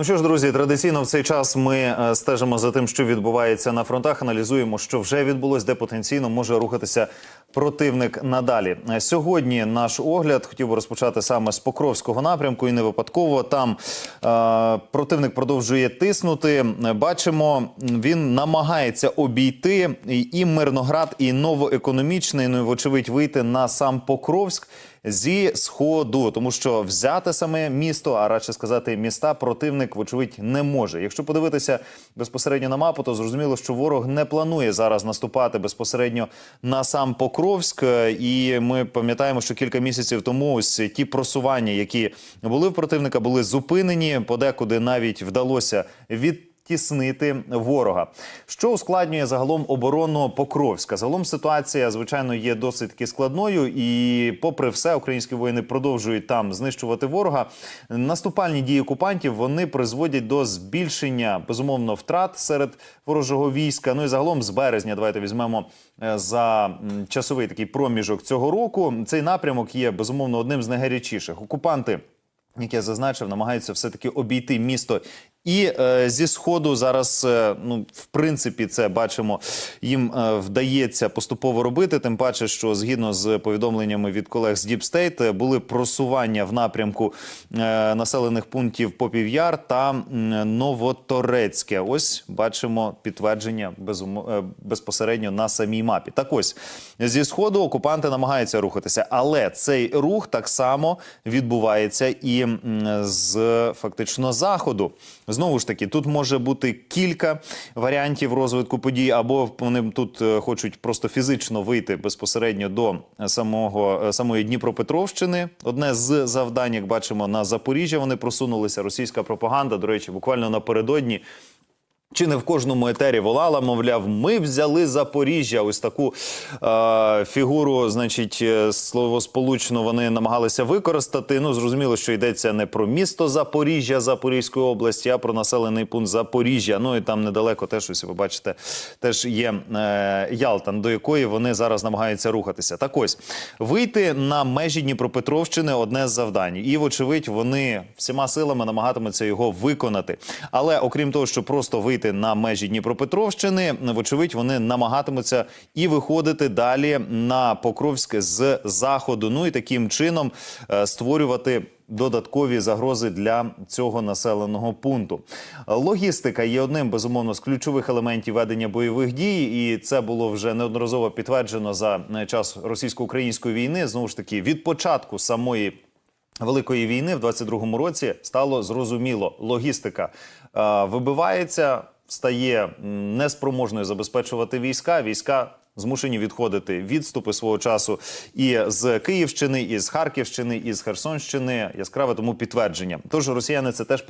Ну що ж, друзі, традиційно в цей час ми е, стежимо за тим, що відбувається на фронтах. Аналізуємо, що вже відбулось, де потенційно може рухатися противник надалі. Сьогодні наш огляд хотів би розпочати саме з Покровського напрямку, і не випадково там е, противник продовжує тиснути. Бачимо, він намагається обійти і- Мирноград, і новоекономічний. Ну і вочевидь вийти на сам Покровськ зі сходу, тому що взяти саме місто, а радше сказати міста, противник, вочевидь, не може. Якщо подивитися безпосередньо на мапу, то зрозуміло, що ворог не планує зараз наступати безпосередньо на сам Покровськ. І ми пам'ятаємо, що кілька місяців тому ось ті просування, які були в противника, були зупинені. Подекуди навіть вдалося від тіснити ворога, що ускладнює загалом оборону Покровська. Загалом ситуація, звичайно, є досить таки складною, і, попри все, українські воїни продовжують там знищувати ворога. Наступальні дії окупантів вони призводять до збільшення безумовно втрат серед ворожого війська. Ну і загалом з березня, давайте візьмемо е, за часовий такий проміжок цього року. Цей напрямок є безумовно одним з найгарячіших. Окупанти як я зазначив, намагаються все-таки обійти місто. І е, зі сходу зараз, е, ну в принципі, це бачимо, їм е, вдається поступово робити. Тим паче, що згідно з повідомленнями від колег з е, були просування в напрямку е, населених пунктів Попів'яр та Новоторецьке. Ось бачимо підтвердження безумо- е, безпосередньо на самій мапі. Так ось зі сходу окупанти намагаються рухатися, але цей рух так само відбувається і з фактично заходу. Знову ж таки, тут може бути кілька варіантів розвитку подій, або вони тут е, хочуть просто фізично вийти безпосередньо до самого е, самої Дніпропетровщини. Одне з завдань, як бачимо, на Запоріжжя вони просунулися. Російська пропаганда, до речі, буквально напередодні. Чи не в кожному етері волала, мовляв, ми взяли Запоріжжя. Ось таку е, фігуру, значить, е, словосполучно вони намагалися використати. Ну, зрозуміло, що йдеться не про місто Запоріжжя Запорізької області, а про населений пункт Запоріжжя. Ну і там недалеко теж ось ви бачите, теж є е, Ялтан, до якої вони зараз намагаються рухатися. Так ось вийти на межі Дніпропетровщини одне з завдань, і вочевидь, вони всіма силами намагатимуться його виконати. Але окрім того, що просто вийти на межі Дніпропетровщини, вочевидь, вони намагатимуться і виходити далі на Покровськ з заходу. Ну і таким чином е, створювати. Додаткові загрози для цього населеного пункту. Логістика є одним безумовно з ключових елементів ведення бойових дій, і це було вже неодноразово підтверджено за е, час російсько-української війни. Знову ж таки, від початку самої Великої війни в 22-му році стало зрозуміло, логістика е, вибивається, стає неспроможною забезпечувати війська. Війська змушені відходити відступи свого часу і з Київщини, і з Харківщини, і з Херсонщини. Яскраве тому підтвердження. Тож росіяни це теж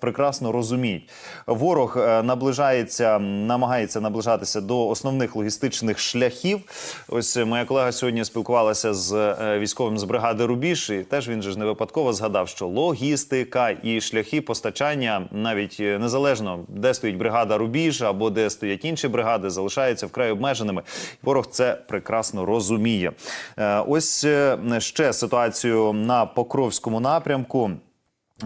прекрасно розуміють. Ворог е, наближається, намагається наближатися до основних логістичних шляхів. Ось е, моя колега сьогодні спілкувалася з е, військовим з бригади Рубіж, і теж він же ж не випадково згадав, що логістика і шляхи постачання, навіть незалежно де стоїть бригада Рубіж або де стоять інші бригади, залишаються вкрай обмеженими. Ворог це прекрасно розуміє. Е, Ось е, ще ситуацію на Покровському напрямку.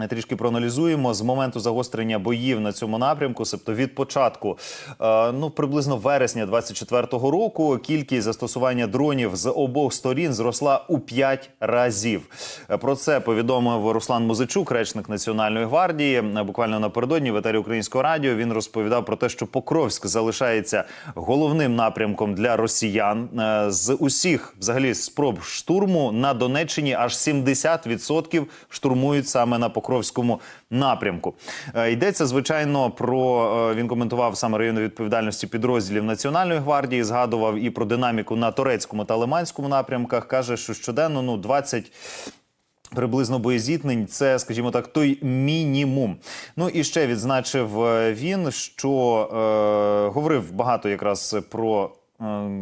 Трішки проаналізуємо з моменту загострення боїв на цьому напрямку, тобто від початку, е, ну приблизно вересня 24-го року, кількість застосування дронів з обох сторін зросла у 5 разів. Про це повідомив Руслан Музичук, речник Національної гвардії. Буквально напередодні в етері Українського радіо він розповідав про те, що Покровськ залишається головним напрямком для росіян Е, з усіх взагалі спроб штурму на Донеччині. Аж 70% штурмують саме на Покровському напрямку. Е, Йдеться звичайно про е, він коментував саме райони відповідальності підрозділів Національної гвардії. Згадував і про динаміку на турецькому та лиманському напрямках. каже, що щоденно ну 20 Приблизно боєзітнень це, скажімо так, той мінімум. Ну і ще відзначив е, він, що е, говорив багато якраз про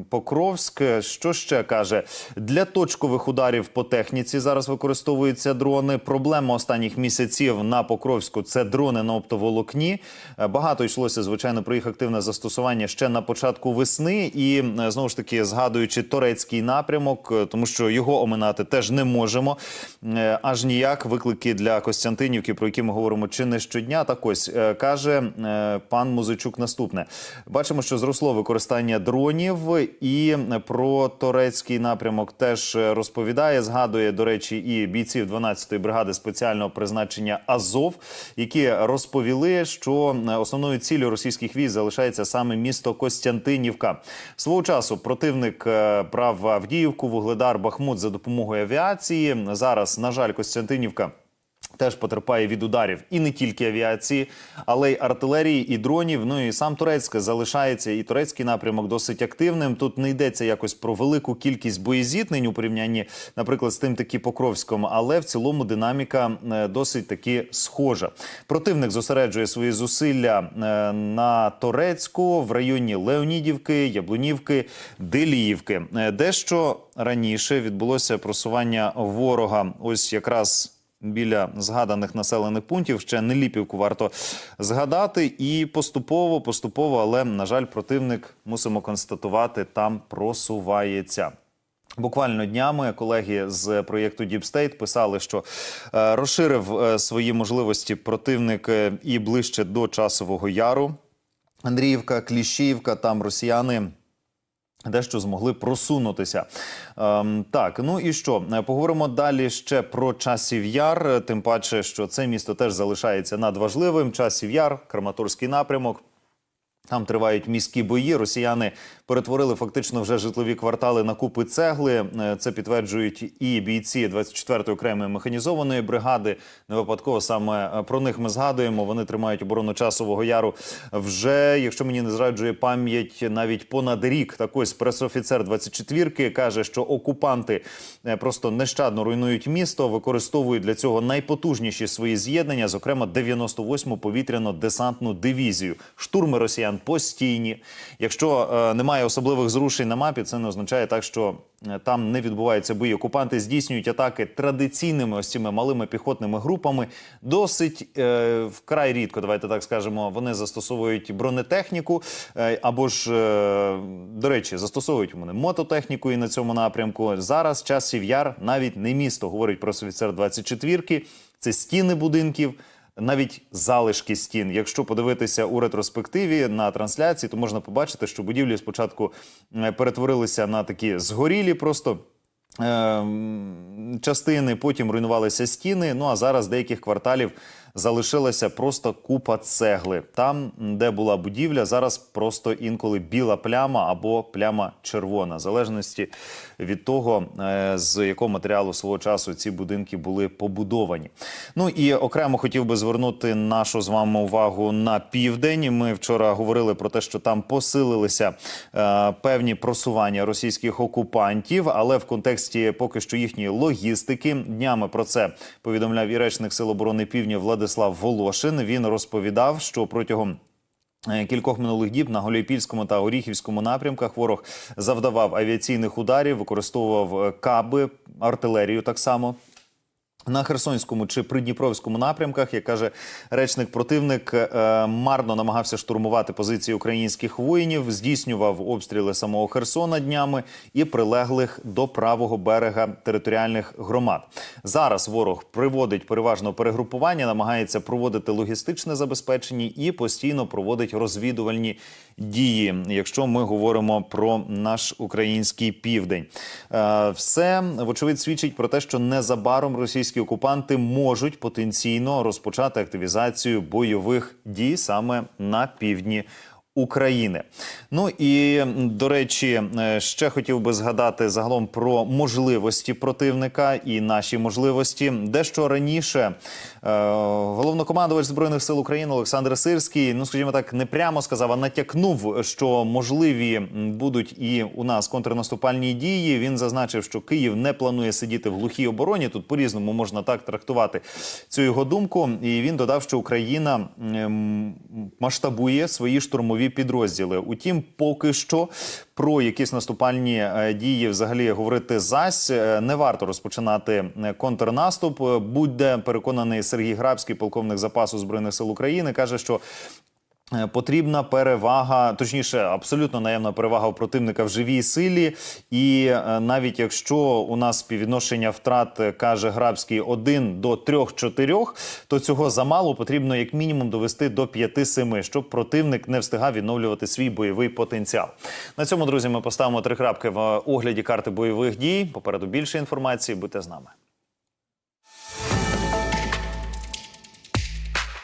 Покровськ, що ще каже для точкових ударів по техніці зараз використовуються дрони. Проблема останніх місяців на Покровську це дрони на оптоволокні. Е, Багато йшлося звичайно про їх активне застосування ще на початку весни, і е, знову ж таки згадуючи турецький напрямок, е, тому що його оминати теж не можемо. Е, Аж ніяк виклики для Костянтинівки, про які ми говоримо чи не щодня. Так ось е, каже е, пан Музичук наступне: бачимо, що зросло використання дронів, і про турецький напрямок теж е, розповідає. Згадує до речі, і бійців 12-ї бригади спеціального призначення Азов, які розповіли, що е, основною ціллю російських військ залишається саме місто Костянтинівка. Свого часу противник е, брав Авдіївку, Вугледар, Бахмут за допомогою авіації. Зараз, на жаль, Костянтинівка. Теж потерпає від ударів і не тільки авіації, але й артилерії і дронів. Ну і сам Турецьк залишається, і турецький напрямок досить активним. Тут не йдеться якось про велику кількість боєзіткнень у порівнянні, наприклад, з тим таки Покровськом, але в цілому динаміка е, досить таки схожа. Противник зосереджує свої зусилля е, на Торецьку в районі Леонідівки, Яблунівки, Деліївки. Е, Дещо раніше відбулося просування ворога. Ось якраз біля згаданих населених пунктів. Ще Неліпівку варто згадати. І поступово, поступово, але на жаль, противник мусимо констатувати, там просувається. Буквально днями колеги з проєкту Deep State писали, що е, розширив е, свої можливості противник е, і ближче до часового яру. Андріївка, Кліщіївка, там росіяни дещо змогли просунутися. Ем, так, ну і що? Е, Поговоримо далі ще про часів яр. Тим паче, що це місто теж залишається надважливим. Часів яр, Краматорський напрямок. Там тривають міські бої. Росіяни перетворили фактично вже житлові квартали на купи цегли. Е, Це підтверджують і бійці 24-ї окремої механізованої бригади. Не випадково саме е, про них ми згадуємо. Вони тримають оборону часового яру вже, якщо мені не зраджує пам'ять, навіть понад рік. Так ось пресофіцер 24-ки каже, що окупанти е, просто нещадно руйнують місто, використовують для цього найпотужніші свої з'єднання, зокрема 98-му повітряно-десантну дивізію. Штурми росіян постійні. Якщо е, немає особливих зрушень на мапі, це не означає так, що е, там не відбуваються бої. Окупанти здійснюють атаки традиційними ось цими малими піхотними групами. Досить е, вкрай рідко, давайте так скажемо. Вони застосовують бронетехніку е, або ж, е, до речі, застосовують вони мототехніку і на цьому напрямку. Зараз часів яр навіть не місто, говорить про офіцер 24-ки. Це стіни будинків навіть залишки стін. Якщо подивитися у ретроспективі на трансляції, то можна побачити, що будівлі спочатку е, перетворилися на такі згорілі просто. е, Частини потім руйнувалися стіни. Ну а зараз деяких кварталів залишилася просто купа цегли. Там, де була будівля, зараз просто інколи біла пляма або пляма червона, в залежності від того, е, з якого матеріалу свого часу ці будинки були побудовані. Ну і окремо хотів би звернути нашу з вами увагу на південь. Ми вчора говорили про те, що там посилилися е, певні просування російських окупантів, але в контексті поки що їхньої логістики днями про це повідомляв і речник Сил оборони Півдня Владислав Волошин. Він розповідав, що протягом Е, Кількох минулих діб на Голіпільському та Оріхівському напрямках ворог завдавав авіаційних ударів, використовував е, каби, артилерію так само. На Херсонському чи Придніпровському напрямках, як каже речник, противник е, марно намагався штурмувати позиції українських воїнів, здійснював обстріли самого Херсона днями і прилеглих до правого берега територіальних громад. Зараз ворог приводить переважно перегрупування, намагається проводити логістичне забезпечення і постійно проводить розвідувальні дії. Якщо ми говоримо про наш український південь, Е, все вочевидь свідчить про те, що незабаром російські окупанти можуть потенційно розпочати активізацію бойових дій саме на півдні. України, ну і до речі, е, ще хотів би згадати загалом про можливості противника і наші можливості. Дещо раніше головнокомандувач збройних сил України Олександр Сирський, ну скажімо так, не прямо сказав, а натякнув, що можливі будуть і у нас контрнаступальні дії. Він зазначив, що Київ не планує сидіти в глухій обороні. Тут по різному можна так трактувати цю його думку. І він додав, що Україна масштабує свої штурмові підрозділи. Утім, поки що про якісь наступальні е, дії взагалі говорити зась Е, не варто розпочинати е, контрнаступ. Е, Будь-де переконаний Сергій Грабський, полковник запасу збройних сил України, каже, що. Е, Потрібна перевага, точніше, абсолютно наявна перевага у противника в живій силі. І е, навіть якщо у нас співвідношення втрат е, каже Грабський 1 до 3-4, то цього замало потрібно як мінімум довести до 5-7, щоб противник не встигав відновлювати свій бойовий потенціал. На цьому, друзі, ми поставимо три крапки в огляді карти бойових дій. Попереду більше інформації. Будьте з нами.